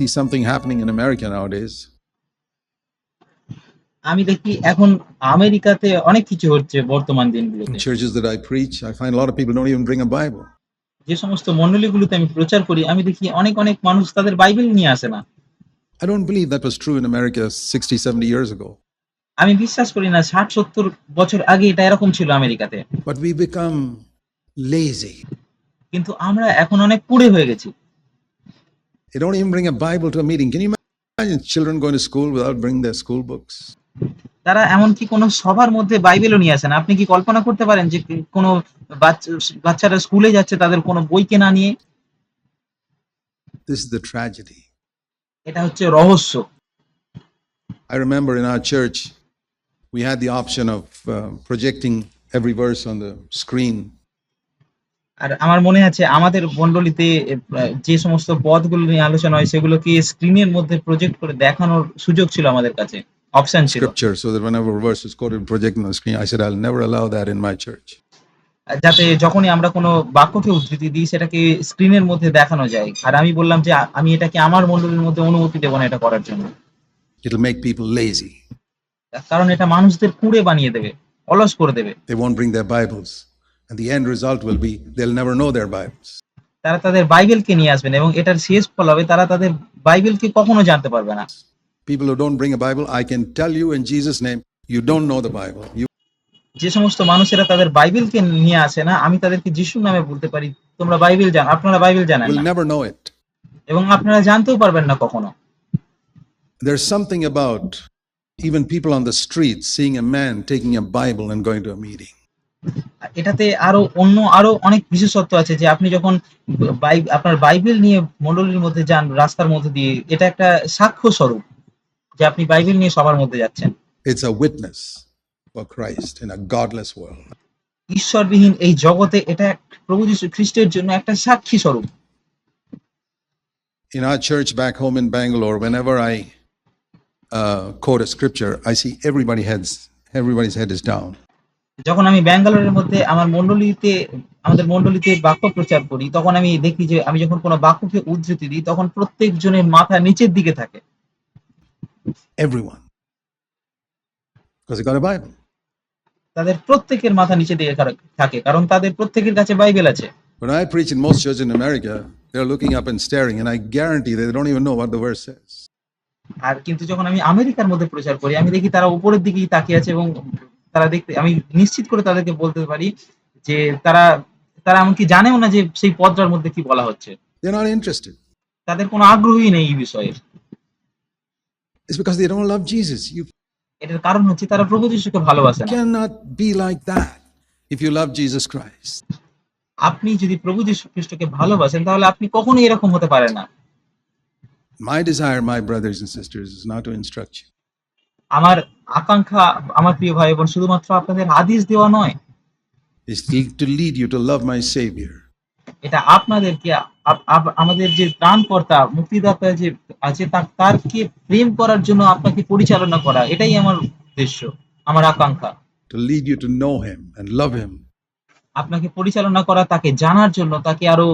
see something happening in America nowadays. আমি দেখি এখন আমেরিকাতে অনেক কিছু হচ্ছে বর্তমান দিনগুলোতে churches that I preach, I find a lot of people don't even bring a Bible. যে সমস্ত মণ্ডলীগুলোতে আমি প্রচার করি আমি দেখি অনেক অনেক মানুষ তাদের বাইবেল নিয়ে আসে না I don't believe that was true in America 60, 70 years ago. আমি বিশ্বাস করি না ষাট সত্তর বছর আগে এটা এরকম ছিল আমেরিকাতে But we become lazy. কিন্তু আমরা এখন অনেক পুড়ে হয়ে গেছি They don't even bring a Bible to a meeting. Can you imagine children going to school without bringing their school books? তারা এমনকি কোনো সবার মধ্যে বাইবেলও নিয়ে আসে না আপনি কি কল্পনা করতে পারেন যে কি- কোনো বাচ্চা- বাচ্চারা স্কুলে যাচ্ছে তাদের কোনো বই কেনা নিয়ে This is the tragedy. এটা হচ্ছে রহস্য I remember in our church, we had the option of uh, projecting every verse on the screen. আর আমার মনে আছে আমাদের মণ্ডলীতে যে সমস্ত পদগুলো নিয়ে আলোচনা হয় সেগুলোকে স্ক্রিনের মধ্যে প্রজেক্ট করে দেখানোর সুযোগ ছিল আমাদের কাছে? অপশন ছিল। Scripture so that whenever a verse is quoted projected on the screen i said i'll never allow that in my church. যাতে যখনই আমরা কোনো বাক্যকে উদ্ধৃতি দিই সেটাকে স্ক্রিনের মধ্যে দেখানো যায়। আর আমি বললাম যে আমি এটাকে আমার মণ্ডলীর মধ্যে অনুমতি দেবো না এটা করার জন্য। It'll make people lazy. কারণ এটা মানুষদের কুড়ে বানিয়ে দেবে অলস করে দেবে। They won't bring their bibles. and the end result will be they'll never know their bibles তারা তাদের বাইবেলকে নিয়ে আসবেন এবং এটার শেষ ফল হবে তারা তাদের বাইবেলকে কখনো জানতে পারবে না people who don't bring a bible i can tell you in jesus name you don't know the bible you যে সমস্ত মানুষেরা তাদের বাইবেলকে নিয়ে আসে না আমি তাদেরকে যিশুর নামে বলতে পারি তোমরা বাইবেল জান আপনারা বাইবেল জানেন will না never know it এবং আপনারা জানতেও পারবেন না কখনো there's something about even people on the street seeing a man taking a bible and going to a meeting এটাতে আরও অন্য আরও অনেক বিশেষত্ব আছে যে আপনি যখন আপনার বাইবেল নিয়ে মন্ডলীর মধ্যে যান রাস্তার মধ্যে দিয়ে এটা একটা সাক্ষ্য স্বরূপ যে আপনি বাইবেল নিয়ে সবার মধ্যে যাচ্ছেন it's a witness for christ in a godless world ঈশ্বরবিহীন এই জগতে এটা প্রভু যীশু খ্রিস্টের জন্য একটা সাক্ষী স্বরূপ in our church back home in Bangalore, whenever I uh, quote a scripture, I see everybody heads, everybody's head is down. যখন আমি ব্যাঙ্গালোরের মধ্যে আমার মণ্ডলীতে আমাদের মণ্ডলীতে বাক্য প্রচার করি তখন আমি দেখি যে আমি যখন কোনো বাক্যকে উদ্ধৃতি দিই তখন প্রত্যেক জনের মাথা নিচের দিকে থাকে Everyone. Because they got a Bible. তাদের প্রত্যেকের মাথা নিচে দিকে থাকে কারণ তাদের প্রত্যেকের কাছে বাইবেল আছে When I preach in most churches in America, they're looking up and staring, and I guarantee they don't even know what the verse says. আর কিন্তু যখন আমি আমেরিকার মধ্যে প্রচার করি আমি দেখি তারা উপরের দিকেই তাকিয়ে আছে এবং তারা দেখতে আমি নিশ্চিত করে তাদেরকে বলতে পারি যে তারা তারা এমনকি জানেও না যে সেই পদটার মধ্যে কি বলা হচ্ছে তাদের কোনো আগ্রহই নেই এই বিষয়ে It's because they don't love Jesus. You এটার কারণ হচ্ছে তারা প্রভু যিশুকে ভালোবাসে না cannot be like that if you love Jesus Christ. আপনি যদি প্রভু যীশু খ্রিস্টকে ভালোবাসেন তাহলে আপনি কখনোই এরকম হতে পারেন না My desire, my brothers and sisters, is not to instruct you. আমার আকাঙ্ক্ষা আমার প্রিয় ভাই বোন শুধুমাত্র আপনাদের আদেশ দেওয়া নয় It's to lead you to love my Savior. এটা আপনাদেরকে আপ- আপ- আমাদের যে ত্রাণকর্তা মুক্তিদাতা যে আছে তারকে প্রেম করার জন্য আপনাকে পরিচালনা করা এটাই আমার উদ্দেশ্য আমার আকাঙ্ক্ষা to lead you to know him and love him আপনাকে পরিচালনা করা তাকে জানার জন্য তাকে আরও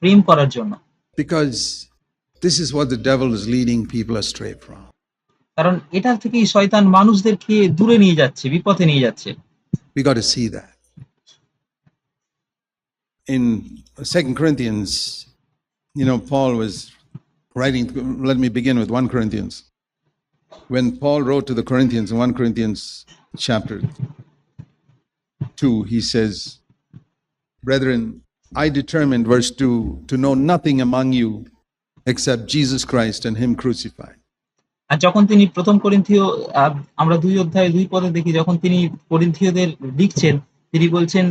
প্রেম করার জন্য because this is what the devil is leading people astray from. কারণ এটা থেকেই শয়তান মানুষদেরকে দূরে নিয়ে যাচ্ছে বিপথে নিয়ে যাচ্ছে We got to see that. In Second Corinthians, you know, Paul was writing, let me begin with 1 Corinthians. When Paul wrote to the Corinthians in 1 Corinthians chapter 2, he says, Brethren, I determined, verse 2, to know nothing among you except Jesus Christ and Him crucified. আর যখন তিনি প্রথম করিন্থীয় আমরা দুই অধ্যায় দুই পদে দেখি যখন তিনি করিন্থীয়দের লিখছেন তিনি বলছেন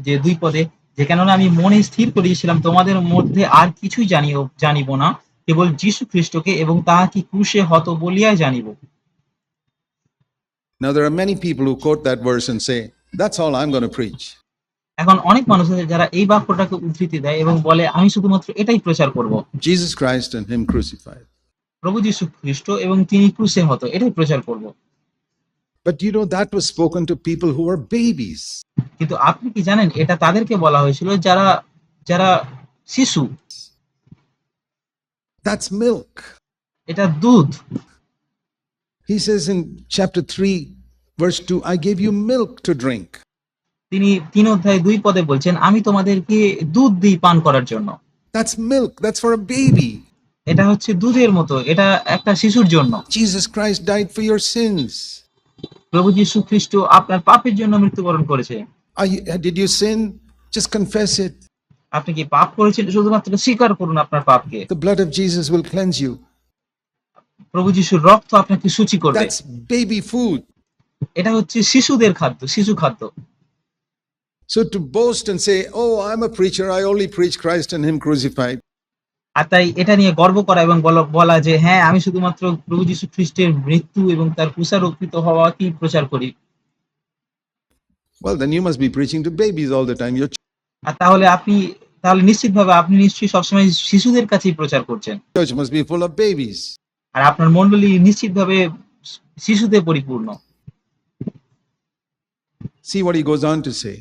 যে দুই পদে যে কেননা আমি মনে স্থির করিয়েছিলাম তোমাদের মধ্যে আর কিছুই জানিও জানিব না কেবল যীশু খ্রিস্টকে এবং তাহা কি ক্রুশে হত বলিয়াই জানিব Now, there are many people who quote that verse and say, That's all I'm going to preach. এখন অনেক মানুষ আছে যারা এই বাক্যটাকে উদ্ধৃতি দেয় এবং বলে আমি শুধুমাত্র এটাই প্রচার করব Jesus Christ and Him crucified. প্রভু যীশু খ্রিস্ট এবং তিনি ক্রুশে হতো এটাই প্রচার করব But you know, that was spoken to people who were babies. কিন্তু আপনি কি জানেন এটা তাদেরকে বলা হয়েছিল যারা যারা শিশু That's milk. এটা দুধ He says in chapter 3, verse 2, I gave you milk to drink. তিনি তিন অধ্যায় দুই পদে বলছেন আমি তোমাদেরকে দুধ দিই পান করার জন্য That's milk, that's for a baby. এটা হচ্ছে দুধের মতো এটা একটা শিশুর জন্য। Jesus Christ died for your sins প্রভু যীশু খ্রিস্ট আপনার পাপের জন্য মৃত্যুবরণ করেছে। I did you sin just confess it আপনি কি পাপ করেছেন? শুধুমাত্র স্বীকার করুন আপনার পাপকে। The blood of Jesus will cleanse you প্রভু যীশুর রক্ত আপনাকে শুচি করবে। দ্যাটস বেবি ফুড এটা হচ্ছে শিশুদের খাদ্য শিশু খাদ্য। So to boast and say oh I am a preacher I only preach Christ and him crucified আর তাই এটা নিয়ে গর্ব করা এবং বলা- যে হ্যাঁ আমি শুধুমাত্র প্রভু যীশু খ্রিস্টের মৃত্যু এবং তার কুষারোপিত হওয়া কি প্রচার করি Well, then you must be preaching to babies all the time. Your আর তাহলে আপনি তাহলে নিশ্চিতভাবে আপনি নিশ্চয়ই সবসময় শিশুদের কাছেই প্রচার করছেন church must be full of babies. আর আপনার মন্ডলী নিশ্চিতভাবে শিশুতে পরিপূর্ণ See what he goes on to say.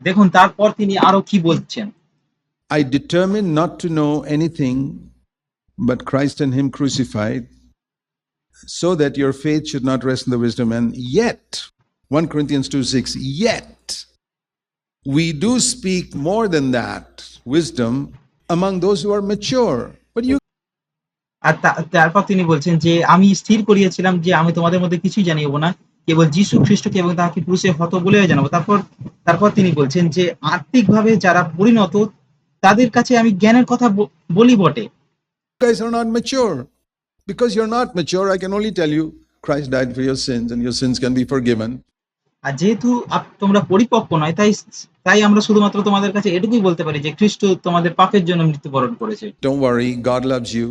দেখুন তারপর তিনি আরও কি বলছেন I determined not to know anything but Christ and Him crucified, so that your faith should not rest in the wisdom. And yet, 1 Corinthians 2 6, yet we do speak more than that wisdom among those who are mature. But you আর তারপর তিনি বলছেন যে আমি স্থির করিয়েছিলাম যে আমি তোমাদের মধ্যে কিছুই জানিব না কেবল যীশু খ্রিস্টকে এবং তাহাকে ক্রুশে হত বলে জানাব তারপর তারপর তিনি বলছেন যে আত্মিকভাবে যারা পরিণত তাদের কাছে আমি জ্ঞানের কথা বলি বটে guys are not mature. Because you're not mature, I can only tell you Christ died for your sins and your sins can be forgiven. আর যেহেতু তোমরা পরিপক্ক নয় তাই তাই আমরা শুধুমাত্র তোমাদের কাছে এটুকুই বলতে পারি যে খ্রিস্ট তোমাদের পাপের জন্য মৃত্যুবরণ করেছে Don't worry, God loves you.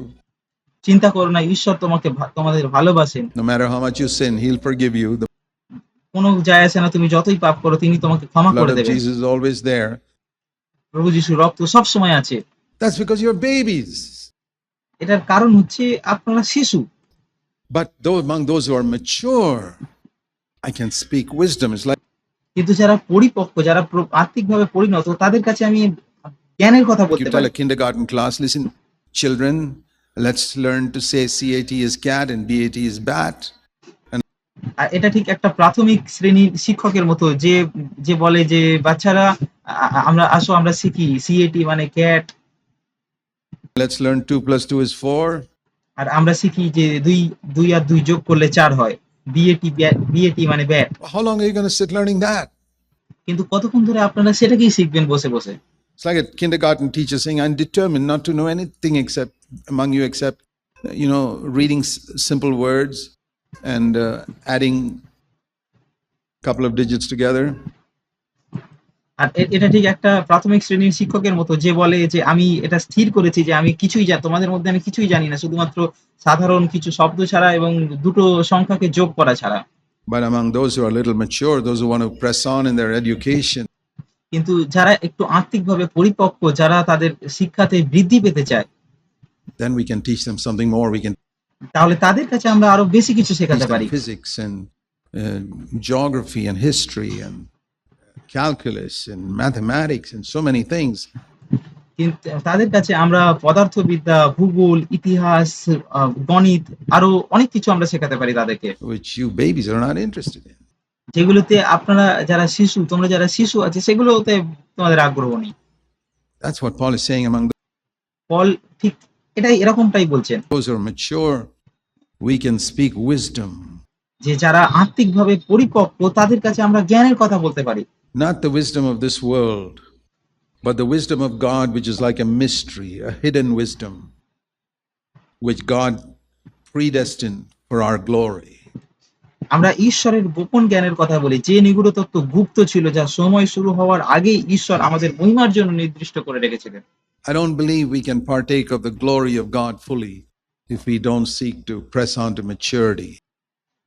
চিন্তা করো না ঈশ্বর তোমাকে তোমাদের ভালোবাসেন No matter how much you sin, He'll forgive you. কোনো যায় আসে না তুমি যতই পাপ করো তিনি তোমাকে ক্ষমা করে দেবেন Jesus is always there. প্রভু যিশুর রক্ত সব সময় আছে। That's because you are babies এটার কারণ হচ্ছে আপনারা শিশু। বাট দো among those who are mature i can speak wisdom. Is like কিন্তু যারা পরিপক্ক যারা আর্থিকভাবে পরিণত তাদের কাছে আমি জ্ঞানের কথা বলতে পারি। Kindergarten class listen children let's learn to say CAT and B and BAT is bat. এটা ঠিক একটা প্রাথমিক শ্রেণির শিক্ষকের মতো যে যে বলে যে বাচ্চারা আমরা আসো আমরা শিখি সিএটি মানে cat Let's learn 2 plus 2 is 4. আর আমরা শিখি যে দুই দুই আর দুই যোগ করলে চার হয় B A T B A T মানে bat long are you going to sit learning that? কিন্তু কতক্ষণ ধরে আপনারা সেটাকেই শিখবেন বসে বসে It's like a kindergarten teacher saying, I'm determined not to know anything except among you except, you know, reading s- simple words and uh, adding a couple of digits together. আর এটা ঠিক একটা প্রাথমিক শ্রেণির শিক্ষকের মতো যে বলে যে আমি এটা স্থির করেছি যে আমি কিছুই জানি তোমাদের মধ্যে আমি কিছুই জানি না শুধুমাত্র সাধারণ কিছু শব্দ ছাড়া এবং দুটো সংখ্যাকে যোগ করা ছাড়া But among those who are a little mature, those who want to press on in their education, কিন্তু যারা একটু আত্মিকভাবে পরিপক্ক যারা তাদের শিক্ষাতে বৃদ্ধি পেতে চায় then we can teach them something more. We can তাহলে তাদের কাছে আমরা আরও বেশি কিছু শেখাতে পারি physics and uh, geography and history and calculus and mathematics and so many things. কিন্তু তাদের কাছে আমরা পদার্থবিদ্যা ভূগোল ইতিহাস আহ, গণিত আরও অনেক কিছু আমরা শেখাতে পারি তাদেরকে। Which you babies are not interested in. যেগুলোতে আপনারা যারা শিশু তোমরা যারা শিশু আছে সেগুলোতে তোমাদের আগ্রহ নেই। That's what Paul is saying among ফল ঠিক এটাই এরকমটাই বলছেন। those who are mature, we can speak wisdom, যে যারা আত্মিকভাবে পরিপক্ক তাদের কাছে আমরা জ্ঞানের কথা বলতে পারি। Not the wisdom of this world, but the wisdom of God, which is like a mystery, a hidden wisdom, which God predestined for our glory. আমরা ঈশ্বরের গোপন জ্ঞানের কথা বলি যে নিগুড় তত্ত্ব গুপ্ত ছিল যা সময় শুরু হওয়ার আগেই ঈশ্বর আমাদের মহিমার জন্য নির্দিষ্ট করে রেখেছিলেন I don't believe we can partake of the glory of God fully if we don't seek to press on to maturity.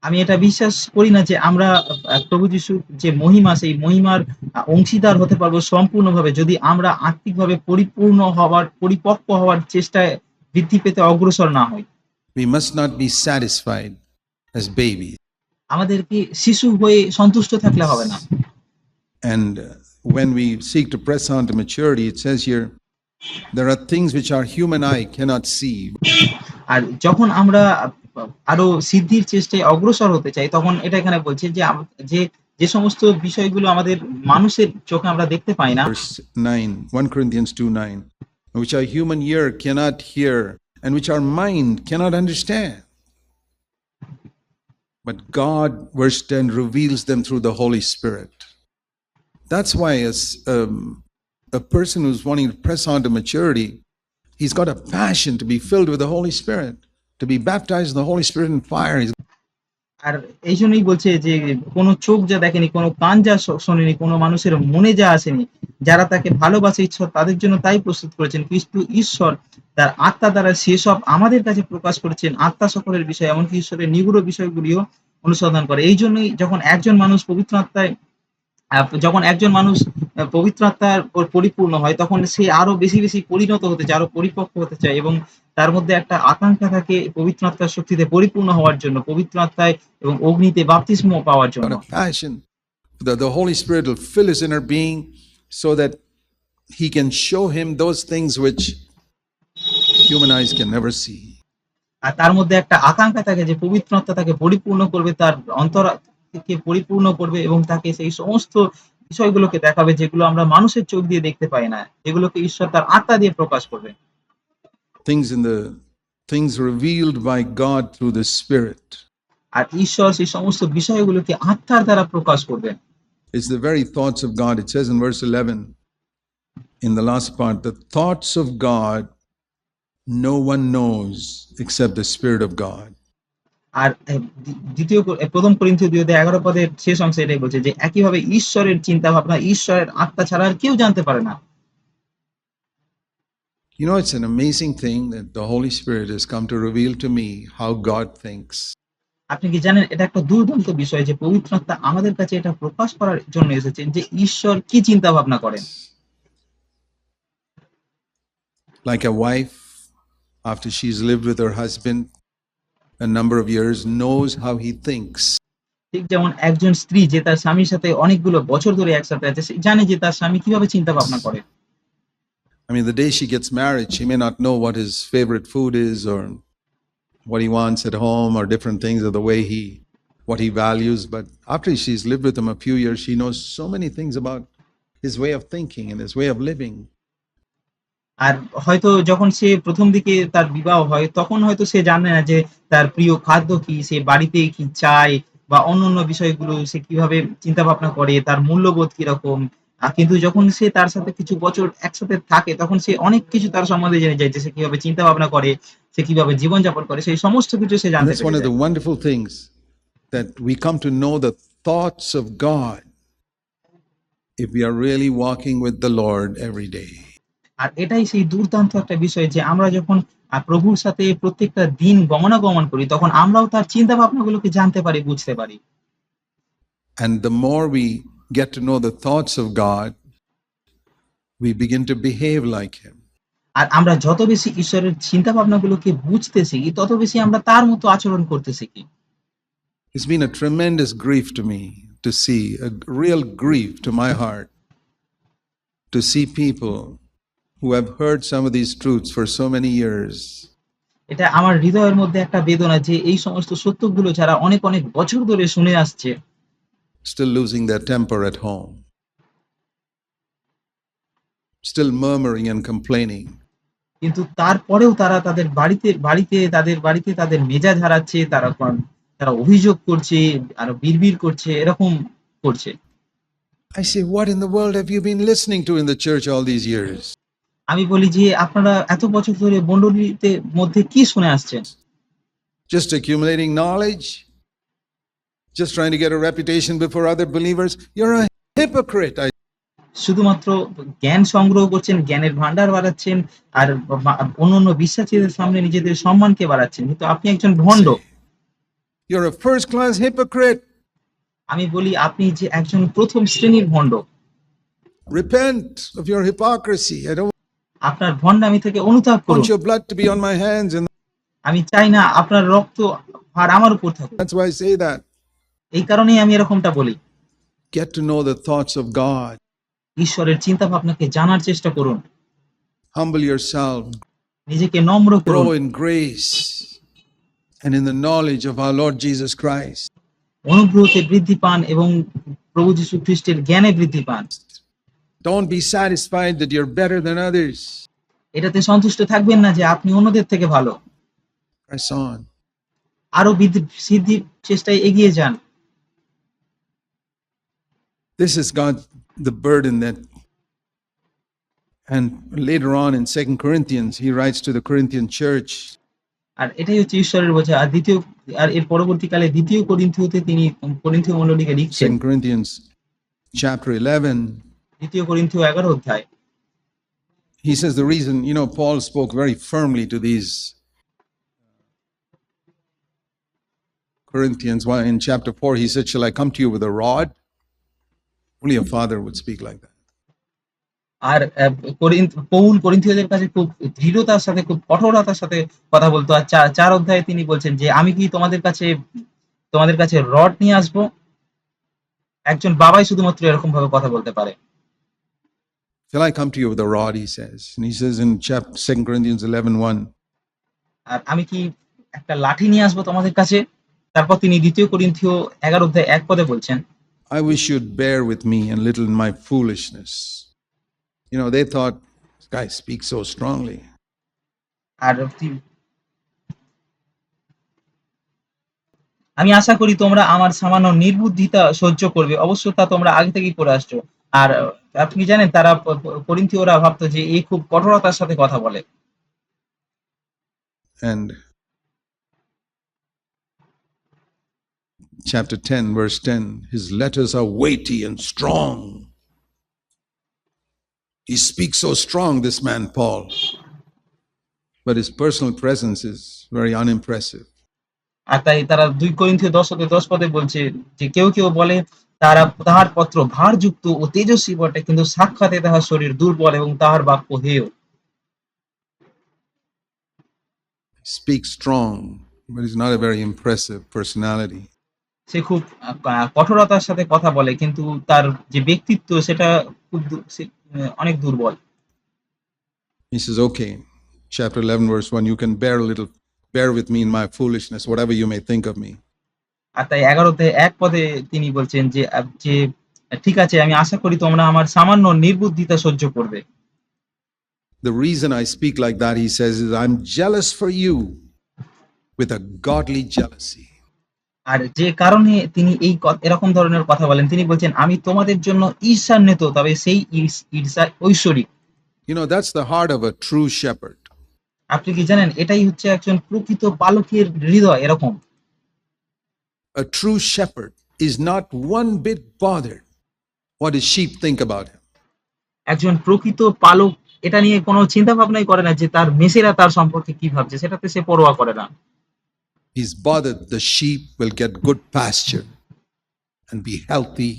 আমি এটা বিশ্বাস করি না যে আমরা প্রভু যিশুর যে মহিমা সেই মহিমার অংশীদার হতে পারব সম্পূর্ণভাবে যদি আমরা আত্মিকভাবে পরিপূর্ণ হওয়ার পরিপক্ক হওয়ার চেষ্টায় বৃদ্ধি পেতে অগ্রসর না হই We must not be satisfied as babies. আমাদেরকে শিশু হয়ে সন্তুষ্ট থাকলে হবে না And uh, when we seek to press on to maturity, it says here, there are things which our human eye cannot see. আর যখন আমরা আরো সিদ্ধির চেষ্টায় অগ্রসর হতে চাই তখন এটা এখানে বলছে যে আম- যে যে সমস্ত বিষয়গুলো আমাদের মানুষের চোখে আমরা দেখতে পাই না Verse 9, 1 Corinthians 2 9, which our human ear cannot hear and which our mind cannot understand. But God, verse 10, reveals them through the Holy Spirit. That's why, as um, a person who's wanting to press on to maturity, he's got a passion to be filled with the Holy Spirit, To be baptized in the Holy Spirit and fire. He's আর এই জন্যই বলছে যে কোনো চোখ যা দেখেনি, কোনো কান যা শোনেনি, কোনো মানুষের মনে যা আসেনি, যারা তাকে ভালোবাসে ঈশ্বর, তাদের জন্য তাই প্রস্তুত করেছেন কিন্তু ঈশ্বর, তার আত্মা দ্বারা সেসব আমাদের কাছে প্রকাশ করেছেন, আত্মা সকলের বিষয়, এমনকি ঈশ্বরের নিগুড় বিষয়গুলিও অনুসন্ধান করে এই জন্যই যখন একজন মানুষ পবিত্র আত্মায় যখন একজন মানুষ পবিত্র আত্মার পরিপূর্ণ হয় তখন সে আরও বেশি বেশি পরিণত হতে চায় আরও পরিপক্ক হতে চায় এবং তার মধ্যে একটা আকাঙ্ক্ষা থাকে পবিত্র আত্মার শক্তিতে পরিপূর্ণ হওয়ার জন্য পবিত্র আত্মায় এবং অগ্নিতে বাপতিস্ম পাওয়ার জন্য that the Holy Spirit will fill his inner being so that he can show him those things which human eyes can never see. আর তার মধ্যে একটা আকাঙ্ক্ষা থাকে যে পবিত্র আত্মা তাকে পরিপূর্ণ করবে তার অন্তর থেকে পরিপূর্ণ করবে এবং তাকে সেই সমস্ত বিষয়গুলোকে দেখাবে যেগুলো আমরা মানুষের চোখ দিয়ে দেখতে পাই না যেগুলোকে ঈশ্বর তার আত্মা দিয়ে প্রকাশ করবে Things in the things revealed by God through the Spirit. আর ঈশ্বর সেই সমস্ত বিষয়গুলোকে আত্মার দ্বারা প্রকাশ করবেন It's the very thoughts of God. It says in verse 11, in the last part, the thoughts of God no one knows except the Spirit of God. আর দ্বিতীয় প্রথম করিন্থীয় দুই এগারো পদের শেষ অংশে এটাই বলছে যে একইভাবে ঈশ্বরের চিন্তা ভাবনা ঈশ্বরের আত্মা ছাড়া আর কেউ জানতে পারে না You know, it's an amazing thing that the Holy Spirit has come to reveal to me how God thinks. আপনি কি জানেন এটা একটা দুর্দান্ত বিষয় যে পবিত্র আত্মা আমাদের কাছে এটা প্রকাশ করার জন্য এসেছেন যে ঈশ্বর কি চিন্তা ভাবনা করেন Like a wife, after she's lived with her husband a number of years, knows how he thinks. ঠিক যেমন একজন স্ত্রী যে তার স্বামীর সাথে অনেকগুলো বছর ধরে একসাথে আছে সে জানে যে তার স্বামী কিভাবে চিন্তা ভাবনা করে I mean, the day she gets married, she may not know what his favorite food is or what he wants at home or different things or the way he, what he values. But after she's lived with him a few years, she knows so many things about his way of thinking and his way of living. আর হয়তো যখন সে প্রথম দিকে তার বিবাহ হয় তখন হয়তো সে জানে না যে তার প্রিয় খাদ্য কি সে বাড়িতে কি চায় বা অন্য অন্য বিষয়গুলো সে কীভাবে চিন্তা ভাবনা করে তার মূল্যবোধ কীরকম কিন্তু যখন সে তার সাথে কিছু বছর একসাথে থাকে তখন সে অনেক কিছু তার সম্বন্ধে জেনে যায় যে সে কীভাবে চিন্তা ভাবনা করে সে কীভাবে জীবনযাপন করে সেই সমস্ত কিছু সে জানতে that's one পেরে of the wonderful things that we come to know the thoughts of God if we are really walking with the Lord every day. আর এটাই সেই দুর্দান্ত একটা বিষয় যে আমরা যখন প্রভুর সাথে প্রত্যেকটা দিন গমনাগমন করি তখন আমরাও তার চিন্তা ভাবনাগুলোকে জানতে পারি বুঝতে পারি And the more we get to know the thoughts of God, we begin to behave like Him. আর আমরা যত বেশি ঈশ্বরের চিন্তা ভাবনাগুলোকে বুঝতে শিখি তত বেশি আমরা তার মতো আচরণ করতে শিখি It's been a tremendous grief to me to see, a real grief to my heart, to see people who have heard some of these truths for so many years এটা আমার হৃদয়ের মধ্যে একটা বেদনা যে এই সমস্ত সত্যগুলো যারা অনেক অনেক বছর ধরে শুনে আসছে still losing their temper at home, still murmuring and complaining. কিন্তু তারপরেও তারা তাদের বাড়িতে বাড়িতে তাদের বাড়িতে তাদের মেজাজ হারাচ্ছে তারা তারা অভিযোগ করছে আর বিড়বিড় করছে এরকম করছে I say, What in the world have you been listening to in the church all these years? আমি বলি যে আপনারা এত বছর ধরে মন্ডলীতে মধ্যে কি শুনে আসছেন Just accumulating knowledge? Just trying to get a reputation before other believers? You're a hypocrite. I শুধুমাত্র জ্ঞান সংগ্রহ করছেন জ্ঞানের ভান্ডার বাড়াচ্ছেন আর অন্যান্য বিশ্বাসীদের সামনে নিজেদের সম্মানকে বাড়াচ্ছেন কিন্তু আপনি একজন ভণ্ড You're a first class hypocrite. আমি বলি আপনি যে একজন প্রথম শ্রেণির ভণ্ড Repent of your hypocrisy. I don't আপনার ভণ্ডামি থেকে অনুতাপ করুন। আমি চাই না আপনার রক্ত আর আমার উপর থাকুক। এই কারণেই আমি এরকমটা বলি। Get to know the thoughts of god. ঈশ্বরের চিন্তা ভাবনাকে জানার চেষ্টা করুন। Humble yourself. নিজেকে নম্র করুন। grow in grace and in the knowledge of our lord jesus christ. অনুগ্রহতে বৃদ্ধি পান এবং প্রভু যীশু খ্রিস্টের জ্ঞানে বৃদ্ধি পান। Don't be satisfied that you're better than others. এটাতে সন্তুষ্ট থাকবেন না যে আপনি অন্যদের থেকে ভালো Press on. আরো বৃদ্ধি সিদ্ধির চেষ্টায় এগিয়ে যান This is God, the burden that, and later on in Second Corinthians, he writes to the Corinthian church, আর এটাই হচ্ছে ঈশ্বরের বোঝা আর দ্বিতীয় আর এর পরবর্তীকালে দ্বিতীয় করিন্থিওতে তিনি করিন্থীয় মণ্ডলীকে লিখছেন Second Corinthians chapter 11. দ্বিতীয় করিন্থীয় এগারো অধ্যায় He says the reason, you know, Paul spoke very firmly to these Corinthians. Why in chapter 4, he said, Shall I come to you with a rod? Only a father would speak like that. আর পৌল করিন্থীয়দের কাছে খুব দৃঢ়তার সাথে খুব কঠোরতার সাথে কথা বলতো আর চার অধ্যায়ে তিনি বলছেন যে আমি কি তোমাদের কাছে তোমাদের কাছে রড নিয়ে আসব একজন বাবাই শুধুমাত্র এরকম ভাবে কথা বলতে পারে Shall I come to you with a rod? He says. And he says in chapter 2 Corinthians 11 1, আর আমি কি একটা লাঠি নিয়ে আসবো তোমাদের কাছে তারপর তিনি দ্বিতীয় করিন্থীয় এগারো অধ্যায় এক পদে বলছেন I wish you'd bear with me a little in my foolishness. You know, they thought, this guy speaks so strongly. আর তি- আমি আশা করি তোমরা আমার সামান্য নির্বুদ্ধিতা সহ্য করবে অবশ্য তা তোমরা আগে থেকেই করে আসছো আর আপনি জানেন তারা করিন্থীয়রা ভাবতো যে এই খুব কঠোরতার সাথে কথা বলে And chapter 10, verse 10 his letters are weighty and strong. He speaks so strong, this man, Paul. But his personal presence is very unimpressive. আর তাই তারা দুই করিন্থীয় দশ দশ পদে বলছে যে কেউ কেউ বলে তারা তাহার পত্র ভারযুক্ত ও তেজস্বী বটে কিন্তু সাক্ষাতে তাহার শরীর দুর্বল এবং তাহার বাক্য হেয় He speaks strong, but he's not a very impressive personality. সে খুব কঠোরতার সাথে কথা বলে কিন্তু তার যে ব্যক্তিত্ব সেটা খুব অনেক দুর্বল He says, Okay, chapter 11, verse 1, you can bear a little, bear with me in my foolishness, whatever you may think of me. আর তাই এগারোতে এক পদে তিনি বলছেন যে যে ঠিক আছে আমি আশা করি তোমরা আমার সামান্য নির্বুদ্ধিতা সহ্য করবে The reason I speak like that, he says, is I'm jealous for you with a godly jealousy. আর যে কারণে তিনি এই এরকম ধরনের কথা বলেন তিনি বলছেন আমি তোমাদের জন্য ঈর্ষান্বিত তবে সেই ঈর্ষ- ঐশ্বরিক You know, that's the heart of a true shepherd. আপনি কি জানেন এটাই হচ্ছে একজন প্রকৃত পালকের হৃদয় এরকম A true shepherd is not one bit bothered what his sheep think about him. একজন প্রকৃত পালক এটা নিয়ে কোনো চিন্তা ভাবনাই করে না যে তার মেসেরা তার সম্পর্কে কি ভাবছে সেটাতে সে পরোয়া করে না He's bothered the sheep will get good pasture and be healthy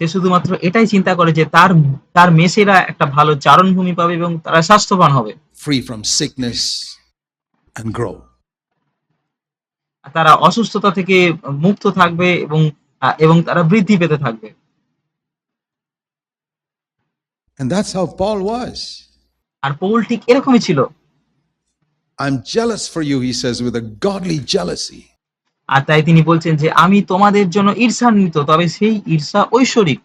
সে শুধুমাত্র এটাই চিন্তা করে যে তার তার মেসেরা একটা ভালো চারণভূমি পাবে এবং তারা স্বাস্থ্যবান হবে free from sickness and grow. তারা অসুস্থতা থেকে মুক্ত থাকবে এবং এবং তারা বৃদ্ধি পেতে থাকবে And that's how Paul was. আর পৌল ঠিক এরকমই ছিল I'm jealous for you, he says, with a godly jealousy. আর তাই তিনি বলছেন যে আমি তোমাদের জন্য ঈর্ষান্বিত তবে সেই ঈর্ষা ঐশ্বরিক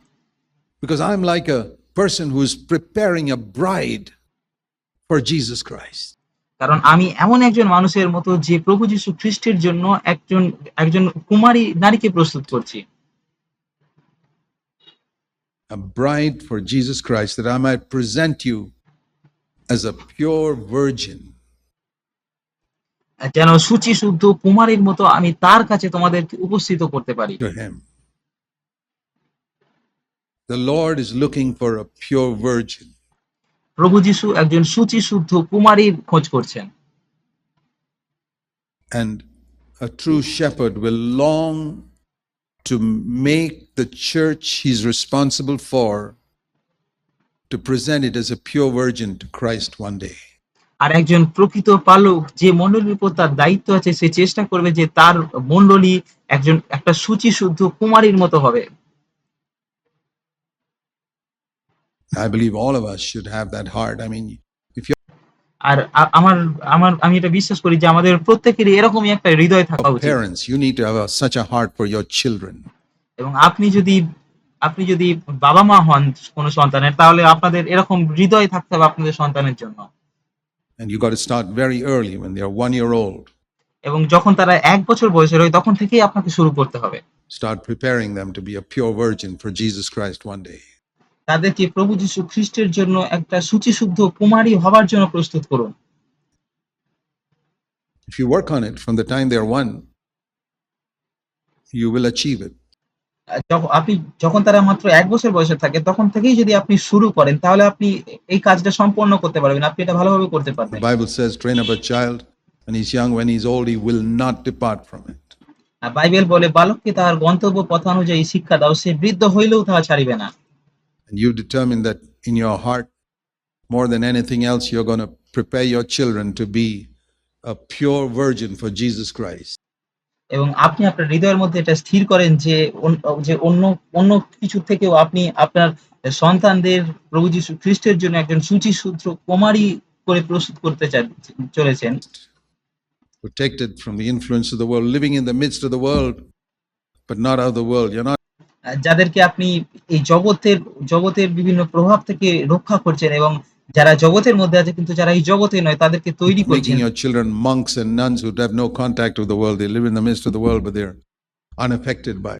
Because I'm like a person who's preparing a bride for Jesus Christ. কারণ আমি এমন একজন মানুষের মতো যে প্রভু যীশু খ্রিস্টের জন্য একজন একজন কুমারী নারীকে প্রস্তুত করছি A bride for Jesus Christ, that I might present you as a pure virgin. যেন সূচি শুদ্ধ কুমারীর মতো আমি তার কাছে তোমাদেরকে উপস্থিত করতে পারি to him. The Lord is looking for a pure virgin. প্রভু যীশু একজন সূচি শুদ্ধ কুমারীর খোঁজ করছেন And a true shepherd will long to make the church he's responsible for to present it as a pure virgin to Christ one day. আর একজন প্রকৃত পালক যে মণ্ডলীর উপর তার দায়িত্ব আছে সে চেষ্টা করবে যে তার মণ্ডলী একজন একটা সূচি শুদ্ধ কুমারীর মতো হবে I believe all of us should have that heart. I mean, if you আর আ- আমার আমার আমি এটা বিশ্বাস করি যে আমাদের প্রত্যেকেরই এরকমই একটা হৃদয় থাকা Of উচিত parents, you need to have a, such a heart for your children. এবং আপনি যদি আপনি যদি বাবা মা হন কোনো সন্তানের তাহলে আপনাদের এরকম হৃদয় থাকতে হবে আপনাদের সন্তানের জন্য And you got to start very early when they're one year old. এবং যখন তারা এক বছর বয়সের হয় তখন থেকেই আপনাকে শুরু করতে হবে Start preparing them to be a pure virgin for Jesus Christ one day. তাদেরকে প্রভু যীশু খ্রিস্টের জন্য একটা সূচিশুদ্ধ কুমারী হবার জন্য প্রস্তুত করুন If you work on it from the time they're one, you will achieve it. আপনি যখন তারা মাত্র এক বছর বয়সে থাকে তখন থেকেই যদি আপনি শুরু করেন তাহলে আপনি এই কাজটা সম্পন্ন করতে পারবেন আপনি এটা ভালোভাবে করতে পারবেন Bible says, train up a child when he's young, when he's old, he will not depart from it. Bible বলে বালককে তার গন্তব্য পথ অনুযায়ী শিক্ষা দাও সে বৃদ্ধ হইলেও তাহা ছাড়িবে না And you determine that in your heart, more than anything else, you're going to prepare your children to be a pure virgin for Jesus Christ. এবং আপনি আপনার হৃদয়ের মধ্যে এটা স্থির করেন যে অন- যে অন্য অন্য কিছু থেকেও আপনি আপনার সন্তানদের প্রভু যীশু খ্রিস্টের জন্য একজন সূচিসূত্র কুমারী করে প্রস্তুত করতে চা- চলেছেন Protected from the influence of the world, living in the midst of the world, but not of the world. You're not আহ, যাদেরকে আপনি এই জগতের জগতের বিভিন্ন প্রভাব থেকে রক্ষা করছেন এবং যারা জগতের মধ্যে আছে কিন্তু যারা এই জগতে নয় তাদেরকে তৈরি করছেন your children monks and nuns who have no contact with the world. They live in the midst of the world, but they're unaffected by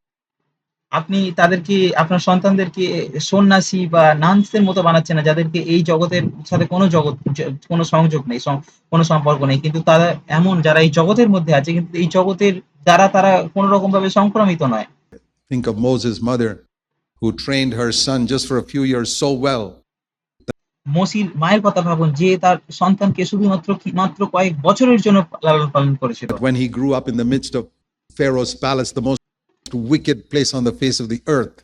আপনি তাদেরকে আপনার সন্তানদেরকে সন্ন্যাসী বা নান্সদের মতো বানাচ্ছেন না যাদেরকে এই জগতের সাথে কোনো জগৎ কোনো সংযোগ নেই কোনো সম্পর্ক নেই কিন্তু তারা এমন যারা এই জগতের মধ্যে আছে কিন্তু এই জগতের দ্বারা তারা কোনো রকম ভাবে সংক্রমিত নয় Think of Moses' mother who trained her son just for a few years so well মসির মায়ের কথা ভাবুন যে তার সন্তানকে শুধুমাত্র কি- মাত্র কয়েক বছরের জন্য লালন পালন করেছিল that when he grew up in the midst of Pharaoh's palace, the most wicked place on the face of the earth,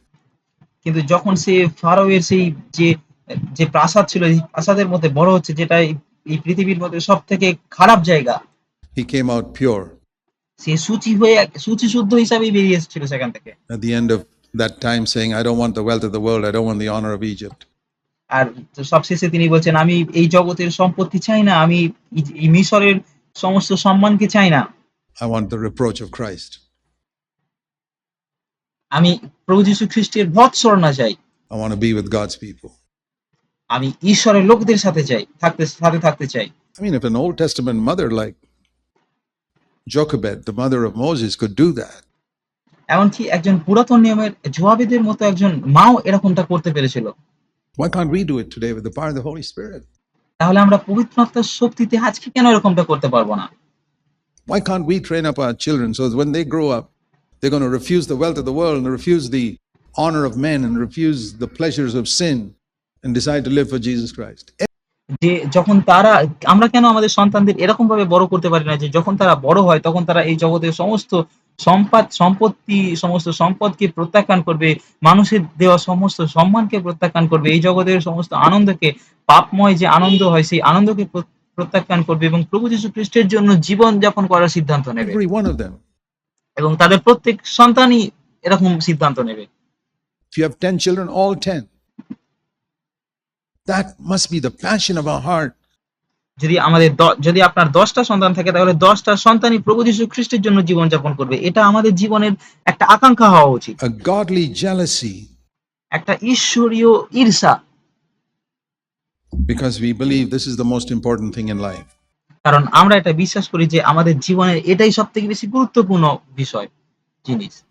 কিন্তু যখন সে ফারোয়ের সেই যে যে প্রাসাদ ছিল এই প্রাসাদের মধ্যে বড় হচ্ছে যেটা এই- এই পৃথিবীর মধ্যে সব থেকে খারাপ জায়গা he came out pure. সে সূচি হয়ে সূচি শুদ্ধ হিসাবেই বেরিয়ে এসেছিল সেখান থেকে At the end of that time, saying, I don't want the wealth of the world, I don't want the honor of Egypt. আর সবশেষে তিনি বলছেন আমি এই জগতের সম্পত্তি চাই না আমি এই মিশরের সমস্ত সম্মানকে চাই না I want the reproach of Christ. আমি প্রভু যীশু খ্রিস্টের ভৎসরণা চাই I want to be with God's people. আমি ঈশ্বরের লোকদের সাথে চাই থাকতে সাথে থাকতে চাই I mean, if an Old Testament mother like Jochebed, the mother of Moses, could do that, এমনকি একজন পুরাতন নিয়মের জোয়াবেদের মতো একজন মাও এরকমটা করতে পেরেছিল why can't we do it today with the power of the Holy Spirit? তাহলে আমরা পবিত্র আত্মার শক্তিতে আজকে কেন এরকমটা করতে পারবো না Why can't we train up our children so that when they grow up, they're going to refuse the wealth of the world and refuse the honor of men and refuse the pleasures of sin and decide to live for Jesus Christ? যে যখন তারা আমরা কেন আমাদের সন্তানদের এরকম ভাবে বড় করতে পারি না যে যখন তারা বড় হয় তখন তারা এই জগতের সমস্ত সম্পদ সম্পত্তি সমস্ত সম্পদকে প্রত্যাখ্যান করবে মানুষের দেওয়া সমস্ত সম্মানকে প্রত্যাখ্যান করবে এই জগতের সমস্ত আনন্দকে পাপময় যে আনন্দ হয় সেই আনন্দকে প্রত্যাখ্যান করবে এবং প্রভু যীশু খ্রিস্টের জন্য জীবন যাপন করার সিদ্ধান্ত নেবে. এবং তাদের প্রত্যেক সন্তানই এরকম সিদ্ধান্ত নেবে If you have 10 children, all 10. That must be the passion of our heart. যদি আমাদের যদি আপনার দশটা সন্তান থাকে তাহলে দশটা সন্তানই প্রভু যীশু খ্রিস্টের জন্য জীবনযাপন করবে। এটা আমাদের জীবনের একটা আকাঙ্ক্ষা হওয়া উচিত। A godly jealousy. একটা ঈশ্বরীয় ঈর্ষা। Because we believe this is the most important thing in life. কারণ আমরা এটা বিশ্বাস করি যে আমাদের জীবনের এটাই সব থেকে বেশি গুরুত্বপূর্ণ বিষয় জিনিস।